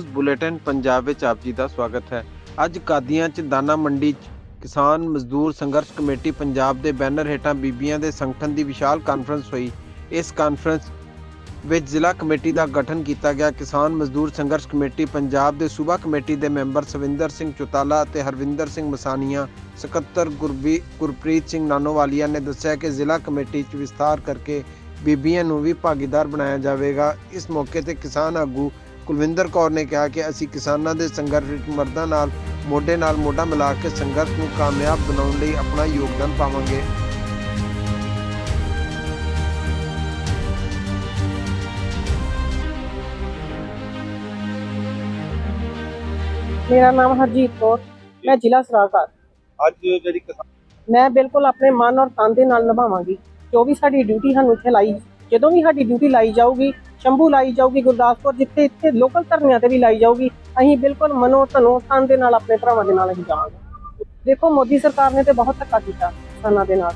News bulletin Punjab ਵਿੱਚ ਆਪ ਜੀ ਦਾ ਸਵਾਗਤ ਹੈ। ਅੱਜ ਕਾਦੀਆਂ 'ਚ ਦਾਣਾ ਮੰਡੀ 'ਚ ਕਿਸਾਨ ਮਜ਼ਦੂਰ ਸੰਘਰਸ਼ ਕਮੇਟੀ ਪੰਜਾਬ ਦੇ ਬੈਨਰ ਹੇਠਾਂ ਬੀਬੀਆਂ ਦੇ ਸੰਗਠਨ ਦੀ ਵਿਸ਼ਾਲ ਕਾਨਫਰੰਸ ਹੋਈ। ਇਸ ਕਾਨਫਰੰਸ ਵਿੱਚ ਜ਼ਿਲ੍ਹਾ ਕਮੇਟੀ ਦਾ ਗਠਨ ਕੀਤਾ ਗਿਆ। ਕਿਸਾਨ ਮਜ਼ਦੂਰ ਸੰਘਰਸ਼ ਕਮੇਟੀ ਪੰਜਾਬ ਦੇ ਸੂਬਾ ਕਮੇਟੀ ਦੇ ਮੈਂਬਰ ਸਵਿੰਦਰ ਸਿੰਘ ਚੁਤਾਲਾ ਅਤੇ ਹਰਵਿੰਦਰ ਸਿੰਘ ਮਸਾਨੀਆਂ, ਸਕੱਤਰ ਗੁਰਬੀ ਗੁਰਪ੍ਰੀਤ ਸਿੰਘ ਨਾਨੋਵਾਲੀਆ ਨੇ ਦੱਸਿਆ ਕਿ ਜ਼ਿਲ੍ਹਾ ਕਮੇਟੀ 'ਚ ਵਿਸਥਾਰ ਕਰਕੇ ਬੀਬੀਆਂ ਨੂੰ ਵੀ ਭਾਗੀਦਾਰ ਬਣਾਇਆ ਜਾਵੇਗਾ। ਇਸ ਮੌਕੇ ਤੇ ਕਿਸਾਨ ਆਗੂ ਕੁਲਵਿੰਦਰ ਕੌਰ ਨੇ ਕਿਹਾ ਕਿ ਅਸੀਂ ਕਿਸਾਨਾਂ ਦੇ ਸੰਘਰਸ਼ ਵਿੱਚ ਮਰਦਾਂ ਨਾਲ ਮੋਢੇ ਨਾਲ ਮੋਢਾ ਮਿਲਾ ਕੇ ਸੰਘਰਸ਼ ਨੂੰ ਕਾਮਯਾਬ ਬਣਾਉਣ ਲਈ ਆਪਣਾ ਯੋਗਦਾਨ ਪਾਵਾਂਗੇ। ਮੇਰਾ ਨਾਮ ਹਰਜੀਤ ਕੌਰ ਮੈਂ ਜ਼ਿਲ੍ਹਾ ਸਲਾਹਕਾਰ ਅੱਜ ਜਿਹੜੀ ਕਿਸਾਨ ਮੈਂ ਬਿਲਕੁਲ ਆਪਣੇ ਮਨ ਔਰ ਤਨ ਦੇ ਨਾਲ ਨਿਭਾਵਾਂਗੀ। ਜੋ ਵੀ ਸਾਡੀ ਡਿਊਟੀ ਸਾਨੂੰ ਇੱਥੇ ਲਾਈ ਜਦੋਂ ਵੀ ਸਾਡੀ ਡਿਊਟੀ ਲਾਈ ਜਾਊਗੀ ਸ਼ੰਭੂ ਲਾਈ ਜਾਊਗੀ ਗੁਰਦਾਸਪੁਰ ਜਿੱਥੇ ਇੱਥੇ ਲੋਕਲ ਧਰਨਿਆਂ ਤੇ ਵੀ ਲਾਈ ਜਾਊਗੀ ਅਸੀਂ ਬਿਲਕੁਲ ਮਨੋ ਧਨੋ ਤਨ ਦੇ ਨਾਲ ਆਪਣੇ ਭਰਾਵਾਂ ਦੇ ਨਾਲ ਅਸੀਂ ਜਾਵਾਂਗੇ। ਦੇਖੋ ਮੋਦੀ ਸਰਕਾਰ ਨੇ ਤੇ ਬਹੁਤ ਧੱਕਾ ਕੀਤਾ ਕਿਸਾਨਾਂ ਦੇ ਨਾਲ।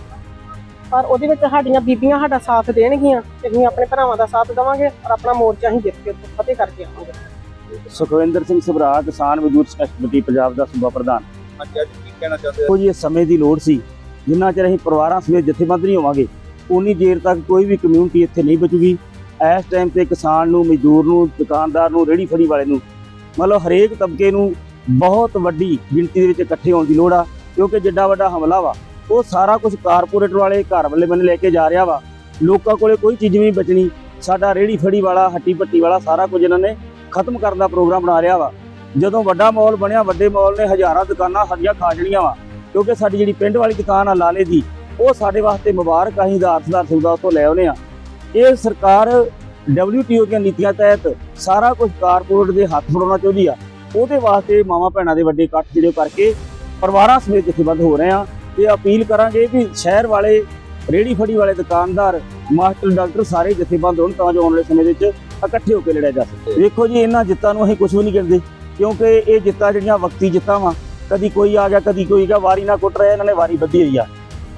ਪਰ ਉਹਦੇ ਵਿੱਚ ਸਾਡੀਆਂ ਬੀਬੀਆਂ ਸਾਡਾ ਸਾਥ ਦੇਣਗੀਆਂ ਤੇ ਅਸੀਂ ਆਪਣੇ ਭਰਾਵਾਂ ਦਾ ਸਾਥ ਦੇਵਾਂਗੇ ਔਰ ਆਪਣਾ ਮੋਰਚਾ ਅਸੀਂ ਜਿੱਤ ਕੇ ਫਤਿਹ ਕਰਕੇ ਆਵਾਂਗੇ। ਸੁਖਵਿੰਦਰ ਸਿੰਘ ਸਭਰਾ ਕਿਸਾਨ ਮਜ਼ਦੂਰ ਕਮੇਟੀ ਪੰਜਾਬ ਦਾ ਸੂਬਾ ਪ੍ਰਧਾਨ। ਅੱਜ ਅੱਜ ਕੀ ਕਹਿਣਾ ਚਾਹੁੰਦੇ ਦੇਖੋ ਜੀ ਇਹ ਸਮੇਂ ਦੀ ਲੋੜ ਸੀ। ਜਿੰਨਾ ਚਿਰ ਅਸੀਂ ਪਰਿਵਾਰਾਂ ਸਮੇਤ ਜਥੇਬੰਦ ਨਹੀਂ ਹੋਵਾਂਗੇ ਉਨੀ ਦੇਰ ਤੱਕ ਕੋਈ ਵੀ ਕਮਿਊਨਿਟੀ ਇੱਥੇ ਨਹੀਂ ਬਚੂਗੀ। ਇਸ ਟਾਈਮ ਤੇ ਕਿਸਾਨ ਨੂੰ, ਮਜ਼ਦੂਰ ਨੂੰ, ਦੁਕਾਨਦਾਰ ਨੂੰ ਰੇੜੀ ਫੜੀ ਵਾਲੇ ਨੂੰ, ਮਤਲਬ ਹਰੇਕ ਤਬਕੇ ਨੂੰ ਬਹੁਤ ਵੱਡੀ ਗਿਣਤੀ ਦੇ ਵਿੱਚ ਇਕੱਠੇ ਹੋਣ ਦੀ ਲੋੜ ਆ, ਕਿਉਂਕਿ ਜਿੱਡਾ ਵੱਡਾ ਹਮਲਾ ਵਾ, ਉਹ ਸਾਰਾ ਕੁਝ ਕਾਰਪੋਰੇਟ ਵਾਲੇ, ਘਰ ਵਾਲੇ ਬੰਨੇ ਲੈ ਕੇ ਜਾ ਰਿਹਾ ਵਾ। ਲੋਕਾਂ ਕੋਲੇ ਕੋਈ ਚੀਜ਼ ਨਹੀਂ ਬਚਣੀ। ਸਾਡਾ ਰੇੜੀ ਫੜੀ ਵਾਲਾ, ਹੱਟੀ ਪੱਟੀ ਵਾਲਾ ਸਾਰਾ ਕੁਝ ਇਹਨਾਂ ਨੇ ਖਤਮ ਕਰਨ ਦਾ ਪ੍ਰੋਗਰਾਮ ਬਣਾ ਰਿਹਾ ਵਾ। ਜਦੋਂ ਵੱਡਾ ਮਾਲ ਬਣਿਆ, ਵੱਡੇ ਮਾਲ ਨੇ ਹਜ਼ਾਰਾਂ ਦੁਕਾਨਾਂ ਹਰੀਆਂ ਖਾ ਜਣੀਆਂ ਵਾ, ਕਿਉਂਕਿ ਸਾਡੀ ਜਿਹੜੀ ਪਿੰਡ ਵਾਲੀ ਦੁਕਾਨ ਆ ਲਾਲੇ ਦੀ ਉਹ ਸਾਡੇ ਵਾਸਤੇ ਮੁਬਾਰਕ ਅਸੀਂ ਆਧਾਰ ਸੁਧਾਰ ਸੁਵਿਧਾ ਉੱਥੋਂ ਲੈ ਆਉਨੇ ਆ ਇਹ ਸਰਕਾਰ WTO ਦੀਆਂ ਨੀਤੀਆਂ ਤਹਿਤ ਸਾਰਾ ਕੁਝ ਕਾਰਪੋਰੇਟ ਦੇ ਹੱਥ ਫੜਾਉਣਾ ਚਾਹੁੰਦੀ ਆ। ਉਹਦੇ ਵਾਸਤੇ ਮਾਵਾ ਭੈਣਾਂ ਦੇ ਵੱਡੇ ਇਕੱਠ ਜਿਹੜੇ ਕਰਕੇ ਪਰਿਵਾਰਾਂ ਸਮੇਤ ਜਥੇਬੰਦ ਹੋ ਰਹੇ ਆ। ਤੇ ਅਪੀਲ ਕਰਾਂਗੇ ਵੀ ਸ਼ਹਿਰ ਵਾਲੇ ਰੇੜੀ ਫੜੀ ਵਾਲੇ ਦੁਕਾਨਦਾਰ, ਮਾਸਟਰ, ਡਾਕਟਰ ਸਾਰੇ ਜਥੇਬੰਦ ਹੋਣ ਤਾਂ ਜੋ ਆਉਣ ਵਾਲੇ ਸਮੇਂ ਵਿੱਚ ਇਕੱਠੇ ਹੋ ਕੇ ਲੜਿਆ ਜਾ ਸਕੇ। ਦੇਖੋ ਜੀ, ਇਹਨਾਂ ਜਿੱਤਾਂ ਨੂੰ ਅਸੀਂ ਕੁਝ ਵੀ ਨਹੀਂ ਕਹਿੰਦੇ, ਕਿਉਂਕਿ ਇਹ ਜਿੱਤਾਂ ਜਿਹੜੀਆਂ ਵਕਤੀ ਜਿੱਤਾਂ ਵਾ, ਕਦੀ ਕੋਈ ਆ ਗਿਆ, ਕਦੀ ਕੋਈ ਗਿਆ ਵਾਰੀ ਨਾ ਕੁੱਟ ਰਿਹਾ, ਇਹਨਾਂ ਨੇ ਵਾਰੀ ਵੱਧੀ ਹੋਈ ਆ।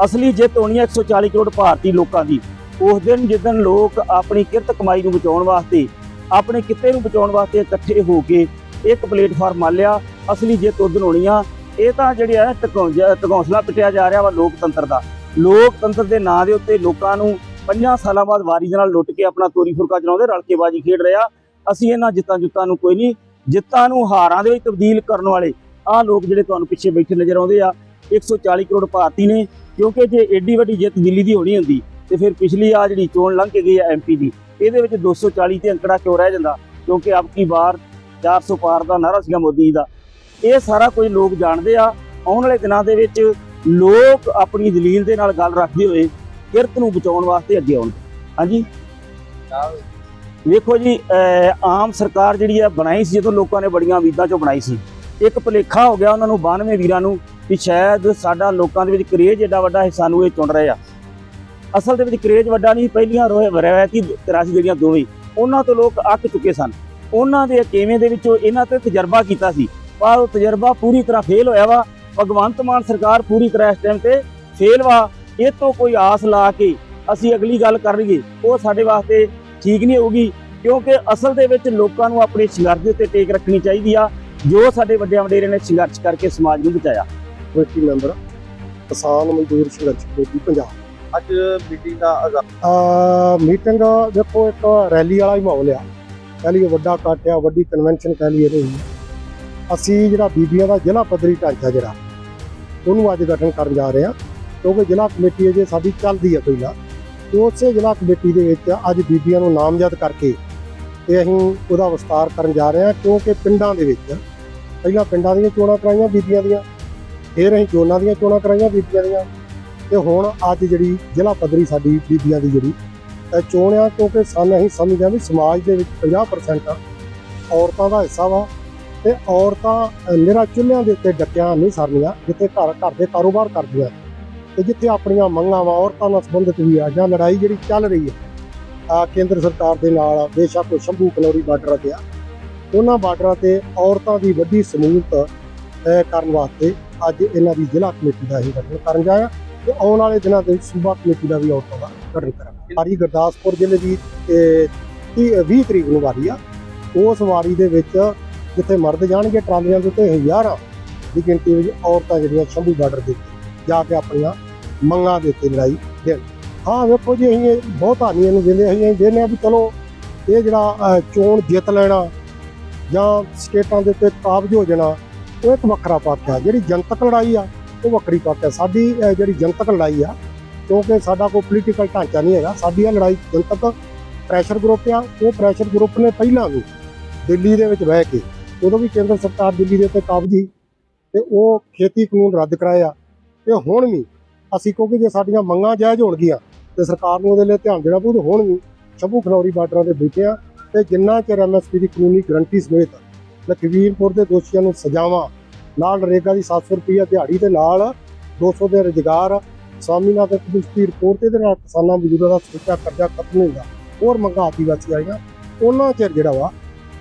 ਅਸਲੀ ਜਿੱਤ ਹੋਣੀ ਹੈ 140 ਕਰੋੜ ਭਾਰਤੀ ਲੋਕਾਂ ਦੀ। ਉਸ ਦਿਨ ਜਿੱਦਣ ਲੋਕ ਆਪਣੀ ਕਿਰਤ ਕਮਾਈ ਨੂੰ ਬਚਾਉਣ ਵਾਸਤੇ, ਆਪਣੇ ਕਿੱਤੇ ਨੂੰ ਬਚਾਉਣ ਵਾਸਤੇ ਇਕੱਠੇ ਹੋ ਕੇ ਇੱਕ ਪਲੇਟਫਾਰਮ ਮੰਨ ਲਿਆ, ਅਸਲੀ ਜਿੱਤ ਉਦੋਂ ਹੋਣੀ ਆ। ਇਹ ਤਾਂ ਜਿਹੜੇ ਆ ਟਕੌਂਜਾ, ਟਕੌਂਸਲਾ ਪਿਟਿਆ ਜਾ ਰਿਹਾ ਵਾ ਲੋਕਤੰਤਰ ਦਾ। ਲੋਕਤੰਤਰ ਦੇ ਨਾਂ ਦੇ ਉੱਤੇ ਲੋਕਾਂ ਨੂੰ 50 ਸਾਲਾਂ ਬਾਅਦ ਵਾਰੀ ਦੇ ਨਾਲ ਲੁੱਟ ਕੇ ਆਪਣਾ ਤੋਰੀ ਫੁਰਕਾ ਚਲਾਉਂਦੇ ਰਲ ਕੇ ਬਾਜੀ ਖੇਡ ਰਿਹਾ ਅਸੀਂ ਇਹਨਾਂ ਜਿੱਤਾਂ ਜੁੱਤਾਂ ਨੂੰ ਕੋਈ ਨਹੀਂ, ਜਿੱਤਾਂ ਨੂੰ ਹਾਰਾਂ ਦੇ ਵਿੱਚ ਤਬਦੀਲ ਕਰਨ ਵਾਲੇ ਆਹ ਲੋਕ ਜਿਹੜੇ ਤੁਹਾਨੂੰ ਪਿੱਛੇ ਬੈਠੇ ਨਜ਼ਰ ਆਉਂਦੇ ਆ। 140 ਕਰੋੜ ਭਾਰਤੀ ਨੇ ਕਿਉਂਕਿ ਜੇ ਏਡੀ ਵੱਡੀ ਜਿੱਤ ਦਿੱਲੀ ਦੀ ਹੋਣੀ ਹੁੰਦੀ ਤੇ ਫਿਰ ਪਿਛਲੀ ਆ ਜਿਹੜੀ ਚੋਣ ਲੰਘ ਕੇ ਗਈ ਆ ਐਮਪੀ ਦੀ, ਇਹਦੇ ਵਿੱਚ 240 ਤੇ ਅੰਕੜਾ ਕਿਉਂ ਰਹਿ ਜਾਂਦਾ? ਕਿਉਂਕਿ ਆਪਕੀ ਵਾਰ 400 ਪਾਰ ਦਾ ਨਾਰਾ ਸੀਗਾ ਮੋਦੀ ਦਾ। ਇਹ ਸਾਰਾ ਕੁਝ ਲੋਕ ਜਾਣਦੇ ਆ। ਆਉਣ ਵਾਲੇ ਦਿਨਾਂ ਦੇ ਵਿੱਚ ਲੋਕ ਆਪਣੀ ਦਲੀਲ ਦੇ ਨਾਲ ਗੱਲ ਰੱਖਦੇ ਹੋਏ ਕਿਰਤ ਨੂੰ ਬਚਾਉਣ ਵਾਸਤੇ ਅੱਗੇ ਆਉਣ ਹਾਂਜੀ? ਵੇਖੋ ਜੀ ਆਮ ਸਰਕਾਰ ਜਿਹੜੀ ਆ ਬਣਾਈ ਸੀ, ਜਦੋਂ ਲੋਕਾਂ ਨੇ ਬੜੀਆਂ ਉਮੀਦਾਂ ਚੋਂ ਬਣਾਈ ਸੀ। ਇੱਕ ਭੁਲੇਖਾ ਹੋ ਗਿਆ ਉਹਨਾਂ ਨੂੰ 92 ਵੀਰਾਂ ਨੂੰ। ਕਿ ਸ਼ਾਇਦ ਸਾਡਾ ਲੋਕਾਂ ਦੇ ਵਿੱਚ ਕਰੇਜ ਏਡਾ ਵੱਡਾ ਹੈ ਸਾਨੂੰ ਇਹ ਚੁਣ ਰਹੇ ਆ। ਅਸਲ ਦੇ ਵਿੱਚ ਕਰੇਜ ਵੱਡਾ ਨਹੀਂ, ਪਹਿਲੀਆਂ ਰੋਏ ਰਵਾਇਤੀ 83 ਜਿਹੜੀਆਂ ਦੋਵੇਂ, ਉਹਨਾਂ ਤੋਂ ਲੋਕ ਅੱਕ ਚੁੱਕੇ ਸਨ। ਉਹਨਾਂ ਦੇ ਕਿਵੇਂ ਦੇ ਵਿੱਚੋਂ ਇਹਨਾਂ ਤੇ ਤਜਰਬਾ ਕੀਤਾ ਸੀ। ਪਰ ਉਹ ਤਜਰਬਾ ਪੂਰੀ ਤਰ੍ਹਾਂ ਫੇਲ ਹੋਇਆ ਵਾ। ਭਗਵੰਤ ਮਾਨ ਸਰਕਾਰ ਪੂਰੀ ਤਰ੍ਹਾਂ ਇਸ ਟਾਈਮ ਤੇ ਫੇਲ ਵਾ। ਇਹ ਤੋਂ ਕੋਈ ਆਸ ਲਾ ਕੇ ਅਸੀਂ ਅਗਲੀ ਗੱਲ ਕਰ ਲਈਏ, ਉਹ ਸਾਡੇ ਵਾਸਤੇ ਠੀਕ ਨਹੀਂ ਹੋਊਗੀ। ਕਿਉਂਕਿ ਅਸਲ ਦੇ ਵਿੱਚ ਲੋਕਾਂ ਨੂੰ ਆਪਣੇ ਸੰਘਰਸ਼ ਦੇ ਉੱਤੇ ਟੇਕ ਰੱਖਣੀ ਚਾਹੀਦੀ ਆ। ਜੋ ਸਾਡੇ ਵੱਡੇ ਵਡੇਰੇ ਨੇ ਸੰਘਰਸ਼ ਕਰਕੇ ਸਮਾਜ ਨੂੰ ਬਚਾਇਆ। ਕਮੇਟੀ ਮੈਂਬਰ ਕਿਸਾਨ ਮਜ਼ਦੂਰ ਸੰਘਰਸ਼ ਕਮੇਟੀ ਪੰਜਾਬ। ਅੱਜ ਮੀਟਿੰਗ ਦਾ ਆ ਮੀਟਿੰਗ ਦੇਖੋ ਇੱਕ ਰੈਲੀ ਵਾਲਾ ਹੀ ਮਾਹੌਲ ਆ। ਕਹਿ ਵੱਡਾ ਇਕੱਠ ਆ ਵੱਡੀ ਕਨਵੈਨਸ਼ਨ ਕਹਿ ਲਈਏ ਇਹਨੂੰ ਅਸੀਂ ਜਿਹੜਾ ਬੀਬੀਆਂ ਦਾ ਜ਼ਿਲ੍ਹਾ ਪੱਧਰੀ ਢਾਂਚਾ ਜਿਹੜਾ ਉਹਨੂੰ ਅੱਜ ਗਠਨ ਕਰਨ ਜਾ ਰਹੇ ਹਾਂ ਕਿਉਂਕਿ ਜ਼ਿਲ੍ਹਾ ਕਮੇਟੀ ਅਜੇ ਸਾਡੀ ਚੱਲਦੀ ਆ ਪਹਿਲਾਂ ਉਸੇ ਜ਼ਿਲ੍ਹਾ ਕਮੇਟੀ ਦੇ ਵਿੱਚ ਅੱਜ ਬੀਬੀਆਂ ਨੂੰ ਨਾਮਜ਼ਦ ਕਰਕੇ ਤੇ ਅਸੀਂ ਉਹਦਾ ਵਿਸਤਾਰ ਕਰਨ ਜਾ ਰਹੇ ਹਾਂ ਕਿਉਂਕਿ ਪਿੰਡਾਂ ਦੇ ਵਿੱਚ ਪਹਿਲਾਂ ਪਿੰਡਾਂ ਦੀਆਂ ਚੋਣਾਂ ਕਰਾਈਆਂ ਬੀਬੀਆਂ ਦੀਆਂ। ਫਿਰ ਅਸੀਂ ਚੋਣਾਂ ਦੀਆਂ ਚੋਣਾਂ ਕਰਾਈਆਂ ਬੀਬੀਆਂ ਦੀਆਂ। ਤੇ ਹੁਣ ਅੱਜ ਜਿਹੜੀ ਜ਼ਿਲ੍ਹਾ ਪੱਧਰੀ ਸਾਡੀ ਬੀਬੀਆਂ ਦੀ ਜਿਹੜੀ ਇਹ ਚੋਣ ਆ ਕਿਉਂਕਿ ਸਾਨੂੰ ਅਸੀਂ ਸਮਝਦੇ ਹਾਂ ਵੀ ਸਮਾਜ ਦੇ ਵਿੱਚ 50% ਔਰਤਾਂ ਦਾ ਹਿੱਸਾ ਵਾ ਤੇ ਔਰਤਾਂ ਨਿਹਰਾ ਚੁੱਲ੍ਹਿਆਂ ਦੇ ਉੱਤੇ ਡੱਕਿਆਂ ਨਹੀਂ ਸਰਨੀਆਂ, ਜਿੱਥੇ ਘਰ ਘਰ ਦੇ ਕਾਰੋਬਾਰ ਕਰਦੀਆਂ। ਤੇ ਜਿੱਥੇ ਆਪਣੀਆਂ ਮੰਗਾਂ ਵਾ, ਔਰਤਾਂ ਨਾਲ ਸੰਬੰਧਿਤ ਵੀ ਆ, ਜਾਂ ਲੜਾਈ ਜਿਹੜੀ ਚੱਲ ਰਹੀ ਹੈ ਆ ਕੇਂਦਰ ਸਰਕਾਰ ਦੇ ਨਾਲ, ਬੇਸ਼ੱਕ ਸ਼ੰਭੂ ਕਨੌਰੀ ਬਾਰਡਰ ਤੇ ਆ। ਉਹਨਾਂ ਬਾਰਡਰਾਂ ਤੇ ਔਰਤਾਂ ਦੀ ਵੱਡੀ ਸਮੂਹਤ ਕਰਨ ਵਾਸਤੇ ਅੱਜ ਇਹਨਾਂ ਦੀ ਜ਼ਿਲ੍ਹਾ ਕਮੇਟੀ ਦਾ ਹੀ ਗਠਨ ਕਰਨ ਜਾ ਜਾਇਆ ਤੇ ਆਉਣ ਵਾਲੇ ਦਿਨਾਂ ਦੇ ਵਿੱਚ ਸੂਬਾ ਕਮੇਟੀ ਦਾ ਵੀ ਔਰਤਾਂ ਦਾ ਗਠਨ ਕਰਾਂਗੇ। ਵਾਰੀ ਗੁਰਦਾਸਪੁਰ ਜ਼ਿਲ੍ਹੇ ਦੀ ਤੇ 20 ਤਰੀਕ ਨੂੰ ਵਾਰੀ ਆ। ਉਸ ਵਾਰੀ ਦੇ ਵਿੱਚ ਜਿੱਥੇ ਮਰਦ ਜਾਣਗੇ ਟਰਾਲੀਆਂ ਦੇ ਉੱਤੇ, ਹਜ਼ਾਰਾਂ ਦੀ ਗਿਣਤੀ ਵਿੱਚ ਔਰਤਾਂ ਜਿਹੜੀਆਂ ਸ਼ੰਭੂ ਬਾਰਡਰ ਦੇ ਉੱਤੇ ਜਾ ਕੇ ਆਪਣੀਆਂ ਮੰਗਾਂ ਦੇ ਉੱਤੇ ਲੜਾਈ ਦੇਣ। ਹਾਂ ਵੇਖੋ ਜੀ, ਅਸੀਂ ਬਹੁਤ ਹਾਨੀਆਂ ਨੂੰ ਦਿੰਦੇ ਅਸੀਂ ਕਹਿੰਦੇ ਆ ਵੀ ਚਲੋ ਇਹ ਜਿਹੜਾ ਚੋਣ ਜਿੱਤ ਲੈਣਾ ਜਾਂ ਸਟੇਟਾਂ ਦੇ ਉੱਤੇ ਕਾਬਜ ਹੋ ਜਾਣਾ ਉਹ ਇੱਕ ਵੱਖਰਾ ਪੱਖ ਆ, ਜਿਹੜੀ ਜਨਤਕ ਲੜਾਈ ਆ, ਉਹ ਵੱਖਰੀ ਪੱਖ ਆ। ਸਾਡੀ ਜਿਹੜੀ ਜਨਤਕ ਲੜਾਈ ਆ, ਕਿਉਂਕਿ ਸਾਡਾ ਕੋਈ ਪੋਲੀਟੀਕਲ ਢਾਂਚਾ ਨਹੀਂ ਹੈਗਾ, ਸਾਡੀ ਇਹ ਲੜਾਈ ਜਨਤਕ ਪ੍ਰੈਸ਼ਰ ਗਰੁੱਪ ਆ, ਉਹ ਪ੍ਰੈਸ਼ਰ ਗਰੁੱਪ ਨੇ ਪਹਿਲਾਂ ਵੀ ਦਿੱਲੀ ਦੇ ਵਿੱਚ ਬਹਿ ਕੇ, ਉਦੋਂ ਵੀ ਕੇਂਦਰ ਸਰਕਾਰ ਦਿੱਲੀ ਦੇ ਉੱਤੇ ਕਾਬਜ ਸੀ ਤੇ ਉਹ ਖੇਤੀ ਕਾਨੂੰਨ ਰੱਦ ਕਰਾਇਆ ਤੇ ਹੁਣ ਵੀ ਅਸੀਂ ਕਿਉਂਕਿ ਜੇ ਸਾਡੀਆਂ ਮੰਗਾਂ ਜਾਇਜ਼ ਹੋਣਗੀਆਂ ਤੇ ਸਰਕਾਰ ਨੂੰ ਉਹਦੇ ਲਈ ਧਿਆਨ ਦੇਣਾ ਪਊ ਹੁਣ ਵੀ ਸ਼ੰਭੂ ਖਨੌਰੀ ਬਾਰਡਰਾਂ ਦੇ ਬੈਠੇ ਆ ਤੇ ਜਿੰਨਾ ਚਿਰ ਐਮਐਸਪੀ ਦੀ ਕਾਨੂੰਨੀ ਗਰੰਟੀ ਸਮੇਤ ਲਖਵੀਰਪੁਰ ਦੇ ਦੋਸ਼ੀਆਂ ਨੂੰ ਸਜ਼ਾਵਾਂ। ਨਾਲ ਨਰੇਗਾ ਦੀ 700 ਰੁਪਈਆ ਦਿਹਾੜੀ ਦੇ ਨਾਲ 200 ਦੇ ਰੁਜ਼ਗਾਰ। ਸਵਾਮੀਨਾਥਨ ਕਮਿਸ਼ਨ ਦੀ ਰਿਪੋਰਟ ਇਹਦੇ ਨਾਲ ਕਿਸਾਨਾਂ ਮਜ਼ਦੂਰਾਂ ਦਾ ਸੁੱਚਾ ਕਰਜ਼ਾ ਖਤਮ ਨਹੀਂ ਹੁੰਦਾ ਹੋਰ ਮੰਗਾਂ ਆਦੀਵਾਸੀ ਆਈਆਂ। ਉਹਨਾਂ ਚਿਰ ਜਿਹੜਾ ਵਾ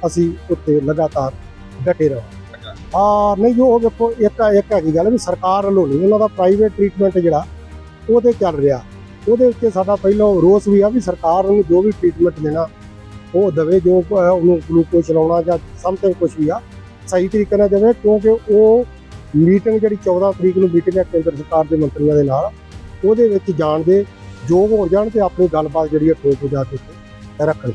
ਅਸੀਂ ਉੱਤੇ ਲਗਾਤਾਰ ਡਟੇ ਰਹਾਂ। ਆ ਨਹੀਂ, ਉਹ ਵੇਖੋ ਇੱਕ ਇੱਕ ਹੈਗੀ ਗੱਲ ਵੀ ਸਰਕਾਰ ਵੱਲੋਂ ਨਹੀਂ, ਉਹਨਾਂ ਦਾ ਪ੍ਰਾਈਵੇਟ ਟ੍ਰੀਟਮੈਂਟ ਜਿਹੜਾ, ਉਹਦੇ ਚੱਲ ਰਿਹਾ। ਉਹਦੇ ਉੱਤੇ ਸਾਡਾ ਪਹਿਲਾਂ ਰੋਸ ਵੀ ਆ ਵੀ ਸਰਕਾਰ ਨੂੰ ਜੋ ਵੀ ਟ੍ਰੀਟਮੈਂਟ ਦੇਣਾ ਉਹ ਦਵੇ ਜੋ ਉਹਨੂੰ ਗਲੂਕੋਜ਼ ਚਲਾਉਣਾ ਜਾਂ ਸਮਥਿੰਗ ਕੁਝ ਵੀ ਆ ਸਹੀ ਤਰੀਕੇ ਨਾਲ ਦੇਵੇ ਕਿਉਂਕਿ ਉਹ ਮੀਟਿੰਗ ਜਿਹੜੀ 14 ਤਰੀਕ ਨੂੰ ਮੀਟਿੰਗ ਹੈ ਕੇਂਦਰ ਸਰਕਾਰ ਦੇ ਮੰਤਰੀਆਂ ਦੇ ਨਾਲ ਉਹਦੇ ਵਿੱਚ ਜਾਣ ਦੇ ਯੋਗ ਹੋ ਜਾਣ ਤੇ ਆਪਣੀ ਗੱਲਬਾਤ ਜਿਹੜੀ ਹੈ ਠੋਕ ਵਜਾ ਕੇ ਉੱਤੇ ਰੱਖਣ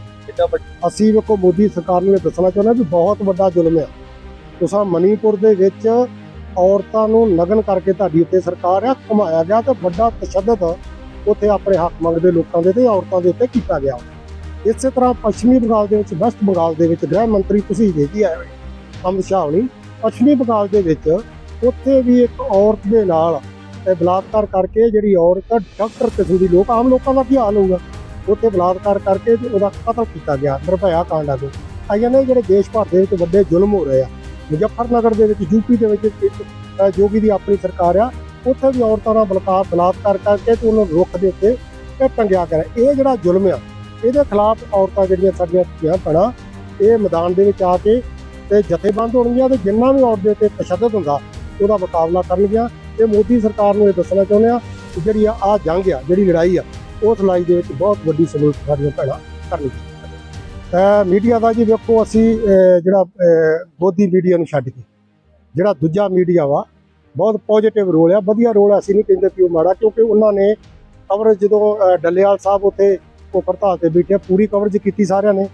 ਅਸੀਂ ਵੇਖੋ ਮੋਦੀ ਸਰਕਾਰ ਨੂੰ ਇਹ ਦੱਸਣਾ ਚਾਹੁੰਦੇ ਹਾਂ ਵੀ ਬਹੁਤ ਵੱਡਾ ਜ਼ੁਲਮ ਹੈ। ਤੁਸਾਂ ਮਨੀਪੁਰ ਦੇ ਵਿੱਚ ਔਰਤਾਂ ਨੂੰ ਨਗਨ ਕਰਕੇ ਤੁਹਾਡੀ ਉੱਤੇ ਸਰਕਾਰ ਆ ਘੁਮਾਇਆ ਗਿਆ ਤੇ ਵੱਡਾ ਤਸ਼ੱਦਦ ਉੱਥੇ ਆਪਣੇ ਹੱਕ ਮੰਗਦੇ ਲੋਕਾਂ ਦੇ ਤੇ ਔਰਤਾਂ ਦੇ ਉੱਤੇ ਕੀਤਾ ਗਿਆ। ਇਸੇ ਤਰ੍ਹਾਂ ਪੱਛਮੀ ਬੰਗਾਲ ਦੇ ਵਿੱਚ ਵੈਸਟ ਬੰਗਾਲ ਦੇ ਵਿੱਚ ਗ੍ਰਹਿ ਮੰਤਰੀ ਤੁਸੀਂ ਦੇ ਜੀ ਆਏ ਅਮਿਤ ਸ਼ਾਹ ਹੋਣੀ ਪੱਛਮੀ ਬੰਗਾਲ ਦੇ ਵਿੱਚ ਉੱਥੇ ਵੀ ਇੱਕ ਔਰਤ ਦੇ ਨਾਲ ਬਲਾਤਕਾਰ ਕਰਕੇ ਜਿਹੜੀ ਔਰਤ ਡਾਕਟਰ ਕਿਸਮ ਦੀ ਲੋਕ ਆਮ ਲੋਕਾਂ ਦਾ ਕੀ ਹਾਲ ਹੋਊਗਾ? ਉੱਥੇ ਬਲਾਤਕਾਰ ਕਰਕੇ ਤੇ ਉਹਦਾ ਕਤਲ ਕੀਤਾ ਗਿਆ ਨਿਰਭਇਆ ਕਾਂਡਾ ਦੇ ਆਈਆਂ ਨੇ ਜਿਹੜੇ ਦੇਸ਼ ਭਰ ਦੇ ਵਿੱਚ ਵੱਡੇ ਜ਼ੁਲਮ ਹੋ ਰਹੇ ਆ ਮੁਜ਼ੱਫਰਨਗਰ ਦੇ ਵਿੱਚ ਯੂਪੀ ਦੇ ਵਿੱਚ ਇੱਕ, ਅਹ, ਜੋਗੀ ਦੀ ਆਪਣੀ ਸਰਕਾਰ ਆ ਉੱਥੇ ਵੀ ਔਰਤਾਂ ਨਾਲ ਬਲਕਾਰ ਬਲਾਤਕਾਰ ਕਰਕੇ ਤੇ ਉਹਨਾਂ ਨੂੰ ਰੁੱਖ ਦੇ ਉੱਤੇ ਟੰਗਿਆ ਕਰ ਇਹ ਜਿਹੜਾ ਜ਼ੁਲਮ ਆ ਇਹਦੇ ਖਿਲਾਫ ਔਰਤਾਂ ਜਿਹੜੀਆਂ ਸਾਡੀਆਂ ਧੀਆਂ ਭੈਣਾਂ ਇਹ ਮੈਦਾਨ ਦੇ ਵਿੱਚ ਆ ਕੇ ਤੇ ਜਥੇਬੰਦ ਹੋਣਗੀਆਂ ਤੇ ਜਿੰਨਾ ਵੀ ਔਰਤ ਦੇ ਉੱਤੇ ਤਸ਼ੱਦਦ ਹੁੰਦਾ ਉਹਦਾ ਮੁਕਾਬਲਾ ਕਰਨਗੀਆਂ। ਤੇ ਮੋਦੀ ਸਰਕਾਰ ਨੂੰ ਇਹ ਦੱਸਣਾ ਚਾਹੁੰਦੇ ਆ ਕਿ ਜਿਹੜੀ ਆ ਆਹ ਜੰਗ ਆ ਜਿਹੜੀ ਲੜਾਈ ਆ ਉਸ ਲੜਾਈ ਦੇ ਵਿੱਚ ਬਹੁਤ ਵੱਡੀ ਸਹੂਲਤ ਸਾਡੀਆਂ ਭੈਣਾਂ ਕਰਨਗੀਆਂ। ਮੀਡੀਆ ਦਾ ਜੀ ਵੇਖੋ ਅਸੀਂ ਜਿਹੜਾ ਅਹ, ਗੋਦੀ ਮੀਡੀਆ ਨੂੰ ਛੱਡ ਕੇ ਜਿਹੜਾ ਦੂਜਾ ਮੀਡੀਆ ਵਾ ਬਹੁਤ ਪੋਜ਼ਿਟਿਵ ਰੋਲ ਆ ਵਧੀਆ ਰੋਲ ਅਸੀਂ ਨਹੀਂ ਕਹਿੰਦੇ ਕਿ ਉਹ ਮਾੜਾ ਕਿਉਂਕਿ ਉਹਨਾਂ ਨੇ ਕਵਰੇਜ ਜਦੋਂ ਅਹ, ਡੱਲੇਵਾਲ ਸਾਹਿਬ ਉੱਥੇ ਉਹ ਹੜਤਾਲ ਤੇ ਬੈਠੇ ਪੂਰੀ ਕਵਰੇਜ ਕੀਤੀ ਸਾਰਿਆਂ ਨੇ।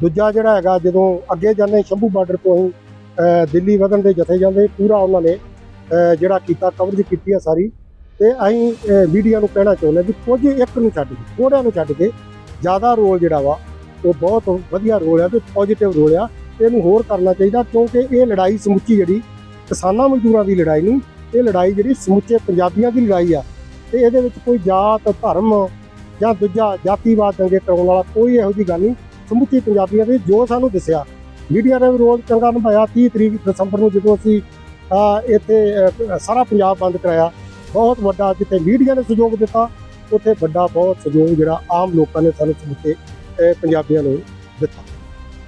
ਦੂਜਾ ਜਿਹੜਾ ਹੈਗਾ, ਜਦੋਂ ਅੱਗੇ ਜਾਂਦੇ ਸ਼ੰਭੂ ਬਾਰਡਰ ਤੋਂ ਅਸੀਂ ਦਿੱਲੀ ਵਧਣ ਦੇ ਜਥੇ ਜਾਂਦੇ ਪੂਰਾ ਉਹਨਾਂ ਨੇ ਜਿਹੜਾ ਕੀਤਾ ਕਵਰੇਜ ਕੀਤੀ ਆ ਸਾਰੀ। ਤੇ ਅਸੀਂ ਮੀਡੀਆ ਨੂੰ ਕਹਿਣਾ ਚਾਹੁੰਦੇ ਵੀ ਕੁਝ ਇੱਕ ਨੂੰ ਛੱਡ ਕੇ ਥੋੜਿਆਂ ਨੂੰ ਛੱਡ ਕੇ, ਜ਼ਿਆਦਾ ਰੋਲ ਜਿਹੜਾ ਵਾ, ਉਹ ਬਹੁਤ ਵਧੀਆ ਰੋਲ ਆ ਤੇ ਪੋਜ਼ਿਟਿਵ ਰੋਲ ਆ। ਇਹਨੂੰ ਹੋਰ ਕਰਨਾ ਚਾਹੀਦਾ, ਕਿਉਂਕਿ ਇਹ ਲੜਾਈ ਸਮੁੱਚੀ ਜਿਹੜੀ, ਕਿਸਾਨਾਂ ਮਜ਼ਦੂਰਾਂ ਦੀ ਲੜਾਈ ਨਹੀਂ, ਇਹ ਲੜਾਈ ਜਿਹੜੀ ਸਮੁੱਚੇ ਪੰਜਾਬੀਆਂ ਦੀ ਲੜਾਈ ਆ। ਤੇ ਇਹਦੇ ਵਿੱਚ ਕੋਈ ਜਾਤ, ਧਰਮ ਜਾਂ ਦੂਜਾ ਜਾਤੀਵਾਦ ਦੰਗੇ ਕਰਾਉਣ ਵਾਲਾ ਕੋਈ ਇਹੋ ਜਿਹੀ ਗੱਲ ਨਹੀਂ। ਸਮੁੱਚੀ ਪੰਜਾਬੀਆਂ ਦੇ ਜੋ ਸਾਨੂੰ ਦੱਸਿਆ, ਮੀਡੀਆ ਨੇ ਵੀ ਰੋਲ ਚੰਗਾ ਨਿਭਾਇਆ। 30 ਤਰੀਕ ਦਸੰਬਰ ਨੂੰ ਜਦੋਂ ਅਸੀਂ ਇੱਥੇ ਸਾਰਾ ਪੰਜਾਬ ਬੰਦ ਕਰਾਇਆ, ਬਹੁਤ ਵੱਡਾ ਜਿੱਥੇ ਮੀਡੀਆ ਨੇ ਸਹਿਯੋਗ ਦਿੱਤਾ, ਉੱਥੇ ਵੱਡਾ ਬਹੁਤ ਸਹਿਯੋਗ ਜਿਹੜਾ ਆਮ ਲੋਕਾਂ ਨੇ ਸਾਨੂੰ ਸਮੁੱਚੇ ਪੰਜਾਬੀਆਂ ਨੂੰ ਦਿੱਤਾ।